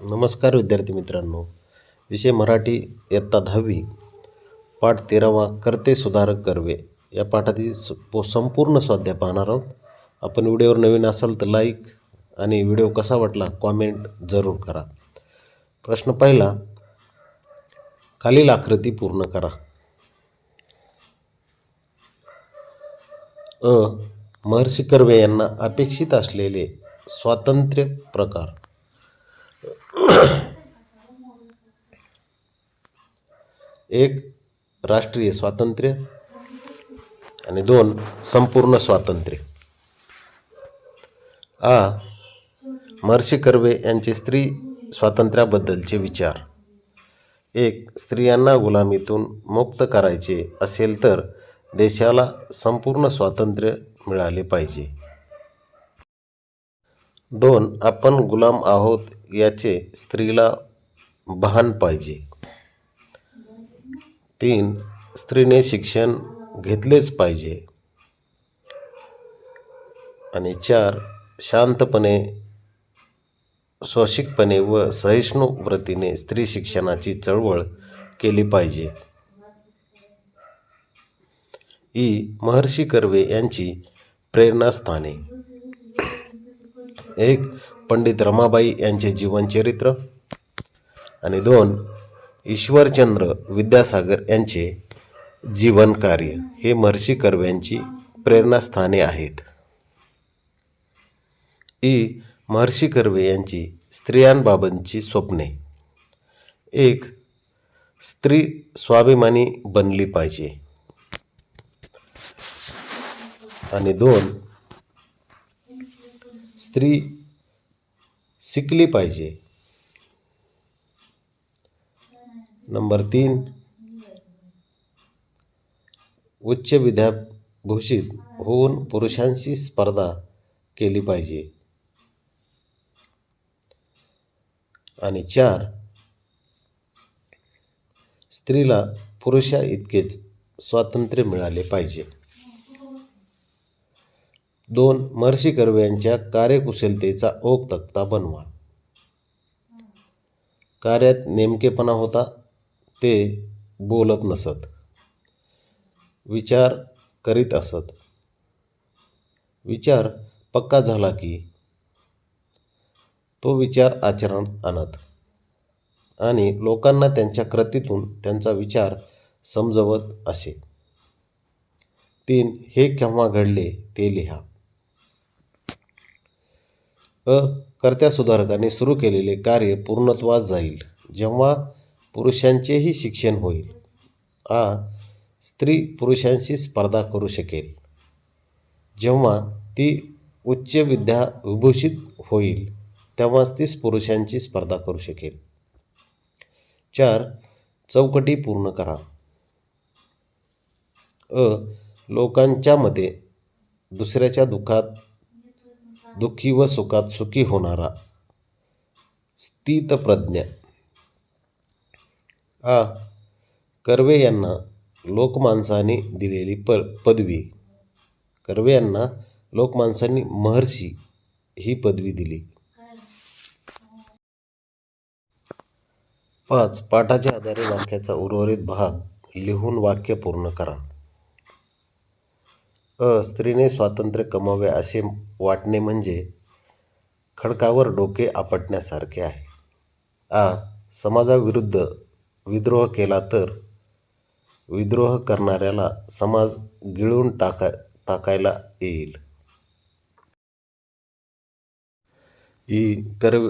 नमस्कार विद्यार्थी मित्रांनो. विषय मराठी इयत्ता दहावी पाठ तेरावा करते सुधारक कर्वे. या पाठातील स पो संपूर्ण स्वाध्याय पाहणार आहोत. आपण व्हिडिओवर नवीन असाल तर लाईक आणि व्हिडिओ कसा वाटला कॉमेंट जरूर करा. प्रश्न पहिला खालील आकृती पूर्ण करा. अ महर्षी कर्वे यांना अपेक्षित असलेले स्वातंत्र्य प्रकार. एक राष्ट्रीय स्वातंत्र्य. आणि दोन संपूर्ण स्वातंत्र्य. आ महर्षी कर्वे यांचे स्त्री स्वातंत्र्याबद्दलचे विचार. एक स्त्रियांना गुलामीतून मुक्त करायचे असेल तर देशाला संपूर्ण स्वातंत्र्य मिळाले पाहिजे. दोन आपण गुलाम आहोत याचे स्त्रीला भान पाहिजे. तीन स्त्रीने शिक्षण घेतलेच पाहिजे. आणि चार शांतपणे स्वशिकपणे व सहिष्णू व्रतीने स्त्री शिक्षणाची चळवळ केली पाहिजे. ई. महर्षी कर्वे यांची प्रेरणास्थाने. एक पंडित रमाबाई यांचे जीवनचरित्र आणि दोन ईश्वरचंद्र विद्यासागर यांचे जीवनकार्य हे महर्षी कर्व्यांची प्रेरणास्थाने आहेत. ई महर्षी कर्वे यांची स्त्रियांबाबतची स्वप्ने. एक स्त्री स्वाभिमानी बनली पाहिजे. आणि दोन स्त्री शिकली पाहिजे. नंबर तीन उच्च विद्याभूषित होऊन पुरुषांशी स्पर्धा केली पाहिजे. आणि चार स्त्रीला पुरुषा इतकेच स्वातंत्र्य मिळाले पाहिजे. दोन महर्षी कर्वे यांच्या कार्यकुशलतेचा ओघ तक्ता बनवा. कार्यात नेमकेपणा होता ते बोलत नसत. विचार करीत असत. विचार पक्का झाला की तो विचार आचरणात आणत. आणि लोकांना त्यांच्या कृतीतून त्यांचा विचार समजवत असे. तीन हे केव्हा घडले ते लिहा. अ कर्त्या सुधारकांनी सुरू केलेले कार्य पूर्णत्वास जाईल जेव्हा पुरुषांचेही शिक्षण होईल. आ स्त्री पुरुषांशी स्पर्धा करू शकेल जेव्हा ती उच्च विद्या विभूषित होईल तेव्हाच तीच पुरुषांची स्पर्धा करू शकेल. चार चौकटी पूर्ण करा. अ लोकांच्या मते दुसऱ्याच्या दुःखात दुःखी व सुखात सुखी होणारा स्थितप्रज्ञ. आ. कर्वे यांना लोकमानसाने दिलेली प पदवी. कर्वे यांना लोकमानसांनी महर्षी ही पदवी दिली. पाच. पाठाच्या आधारे वाक्याचा उर्वरित भाग लिहून वाक्य पूर्ण करा. अ स्त्रीने स्वातंत्र्य कमावे असे वाटणे म्हणजे खडकावर डोके आपटण्यासारखे आहे. आ समाजाविरुद्ध विद्रोह केला तर? विद्रोह करणाऱ्याला समाज गिळून टाका टाकायला येईल. ही कर्वे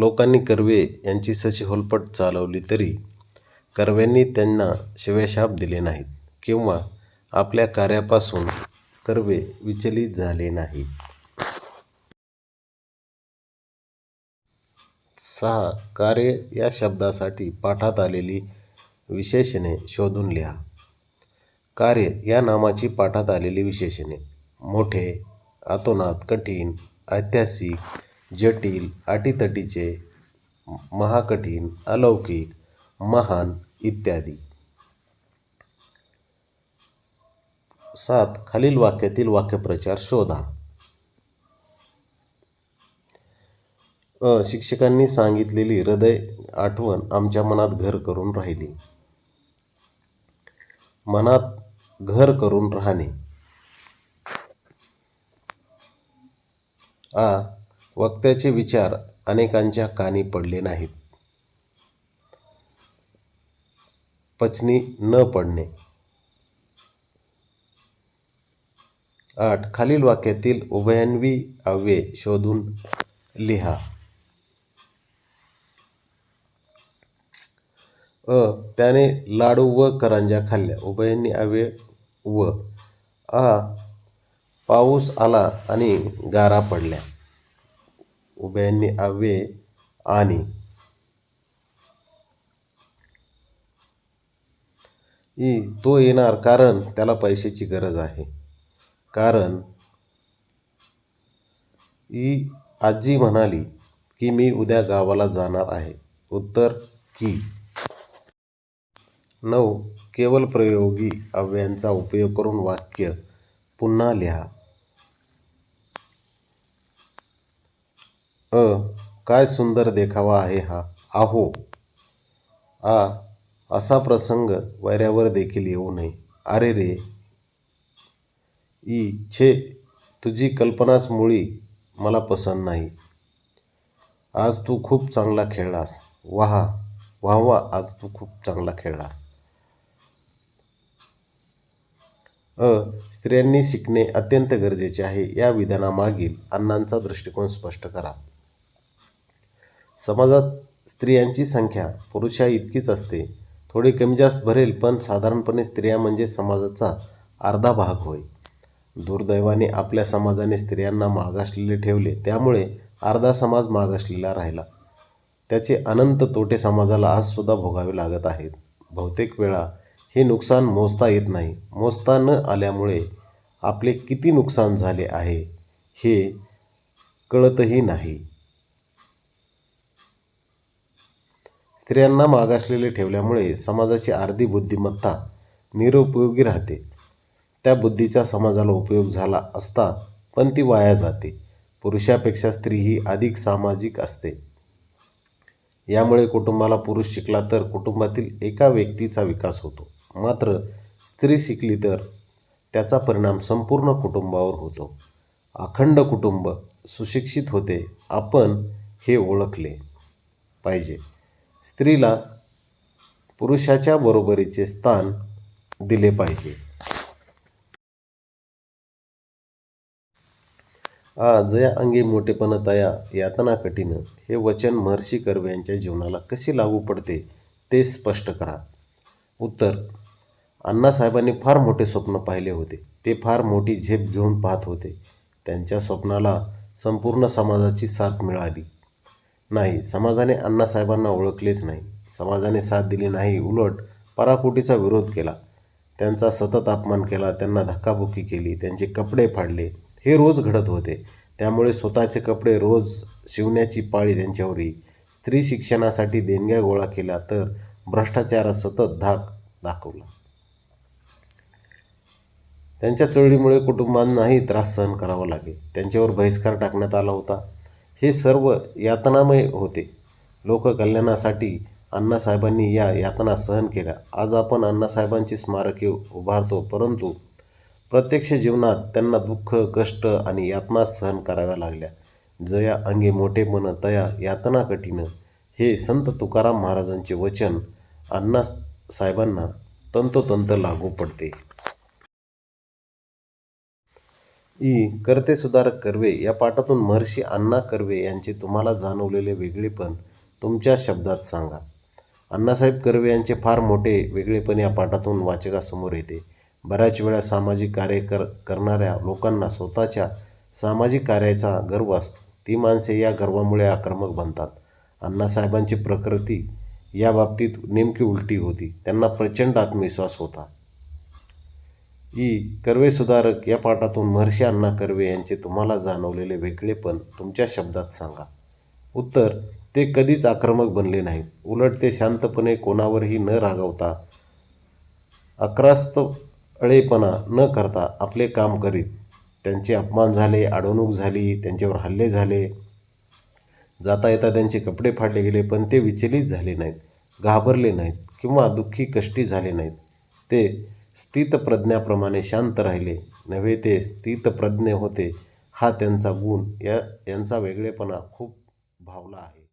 लोकांनी कर्वे यांची सशी होलपट चालवली तरी कर्व्यांनी त्यांना शिवेशाप दिले नाहीत किंवा आपल्या कार्यापासून कर्वे विचलित झाले नाहीत. सहा कार्य या शब्दासाठी पाठात आलेली विशेषणे शोधून लिहा. कार्य या नामाची पाठात आलेली विशेषणे. मोठे अतोनात कठीण ऐतिहासिक जटिल अटीतटीचे महाकठीण अलौकिक महान इत्यादी. सात खालील वाक्यातील वाक्यप्रचार शोधा. अ शिक्षकांनी सांगितलेली हृदय आठवण आमच्या मनात घर करून राहिली. मनात घर करून राहणे. आ वक्त्याचे विचार अनेकांच्या कानी पडले नाहीत. पचनी न पडणे. आठ. खालील वाक्यातील उभयान्वी अव्यय शोधून लिहा. अ. त्याने लाडू व करंज्या खाल्ल्या. उभयांनी अव्यय व आ. पाऊस आला आणि गारा पडल्या. उभयांनी अव्यय आणि ई. तो येणार कारण त्याला पैशाची गरज आहे. कारण ई आजी म्हणाली की मी उद्या गावाला जाणार आहे. उत्तर की. नऊ. केवळ प्रयोगी अव्ययांचा उपयोग करून वाक्य पुन्हा लिहा. अ. काय सुंदर देखावा आहे हा. आहो. आ. असा प्रसंग वैऱ्यावर देखील येऊ नये. अरे रे. छे तुझी कल्पनाच मुळी मला पसंत नाही. आज तू खूप चांगला खेळलास. वाहा वाह वा आज तू खूप चांगला खेळलास. अ स्त्रियांनी शिकणे अत्यंत गरजेचे आहे. या विधानामागील अण्णांचा दृष्टिकोन स्पष्ट करा. समाजात स्त्रियांची संख्या पुरुषा इतकीच असते. थोडी कमी जास्त भरेल पण साधारणपणे स्त्रिया म्हणजे समाजाचा अर्धा भाग होय. दुर्दैवाने आपल्या समाजाने स्त्रियांना मागासलेले ठेवले. त्यामुळे अर्धा समाज मागासलेला राहिला. त्याचे अनंत तोटे समाजाला आजसुद्धा भोगावे लागत आहेत. बहुतेक वेळा हे नुकसान मोजता येत नाही. मोजता न आल्यामुळे आपले किती नुकसान झाले आहे हे कळतही नाही. स्त्रियांना मागासलेले ठेवल्यामुळे समाजाची अर्धी बुद्धिमत्ता निरुपयोगी राहते. त्या बुद्धीचा समाजाला उपयोग झाला असता पण ती वाया जाते. पुरुषापेक्षा स्त्री ही अधिक सामाजिक असते. यामुळे कुटुंबाला पुरुष शिकला तर कुटुंबातील एका व्यक्तीचा विकास होतो. मात्र स्त्री शिकली तर त्याचा परिणाम संपूर्ण कुटुंबावर होतो. अखंड कुटुंब सुशिक्षित होते. आपण हे ओळखले पाहिजे. स्त्रीला पुरुषाच्या बरोबरीचे स्थान दिले पाहिजे. जया अंगी मोठेपण तया यातना कठीण. हे वचन महर्षी कर्वे यांच्या जीवनाला कसे लागू पडते ते स्पष्ट करा. उत्तर अण्णासाहेबांनी फार मोठे स्वप्न पाहिले होते. ते फार मोठी झेप घेऊन पाहत होते. त्यांच्या स्वप्नाला संपूर्ण समाजाची साथ मिळाली. नाही समाजाने अण्णासाहेबांना ओळखलेच नाही. समाजाने साथ दिली नाही उलट पराकोटीचा विरोध केला. त्यांचा सतत अपमान केला त्यांना धक्काबुक्की केली त्यांचे कपडे फाडले. हे रोज घडत होते. त्यामुळे स्वतःचे कपडे रोज शिवण्याची पाळी त्यांच्यावर येई स्त्री शिक्षणासाठी देणग्या गोळा केल्या तर भ्रष्टाचारात सतत धाक दाखवला. त्यांच्या चळवळीमुळे कुटुंबांनाही त्रास सहन करावा लागे त्यांच्यावर बहिष्कार टाकण्यात आला होता. हे सर्व यातनामय होते. लोककल्याणासाठी अण्णासाहेबांनी या यातना सहन केल्या. आज आपण अण्णासाहेबांची स्मारके उभारतो परंतु प्रत्यक्ष जीवनात त्यांना दुःख कष्ट आणि यातना सहन कराव्या लागल्या. जया अंगे मोठे मन तया यातना कठीण. हे संत तुकाराम महाराजांचे वचन अण्णा साहेबांना तंतोतंत लागू पडते. ई. करते सुधारक कर्वे या पाठातून महर्षी अण्णा कर्वे यांचे तुम्हाला जाणवलेले वेगळेपण तुमच्या शब्दात सांगा. अण्णासाहेब कर्वे यांचे फार मोठे वेगळेपण या पाठातून वाचकासमोर येते. बऱ्याच वेळा सामाजिक कार्य कर करणाऱ्या लोकांना स्वतःच्या सामाजिक कार्याचा गर्व असतो. ती माणसे या गर्वामुळे आक्रमक बनतात. अण्णासाहेबांची प्रकृती या बाबतीत नेमकी उलटी होती. त्यांना प्रचंड आत्मविश्वास होता. ई. कर्वे सुधारक या पाठातून महर्षी अण्णा कर्वे यांचे तुम्हाला जाणवलेले वेगळेपण तुमच्या शब्दात सांगा. उत्तर ते कधीच आक्रमक बनले नाहीत. उलट ते शांतपणे कोणावरही न रागवता अळेपणा न करता आपले काम करीत त्यांचे अपमान झाले अडवणूक झाली त्यांच्यावर हल्ले झाले. जाता येता त्यांचे कपडे फाडले गेले पण ते विचलित झाले नाहीत घाबरले नाहीत किंवा दुःखी कष्टी झाले नाहीत. ते स्थितप्रज्ञाप्रमाणे शांत राहिले. नव्हे ते स्थितप्रज्ञ होते. हा त्यांचा गुण या यांचा वेगळेपणा खूप भावला आहे.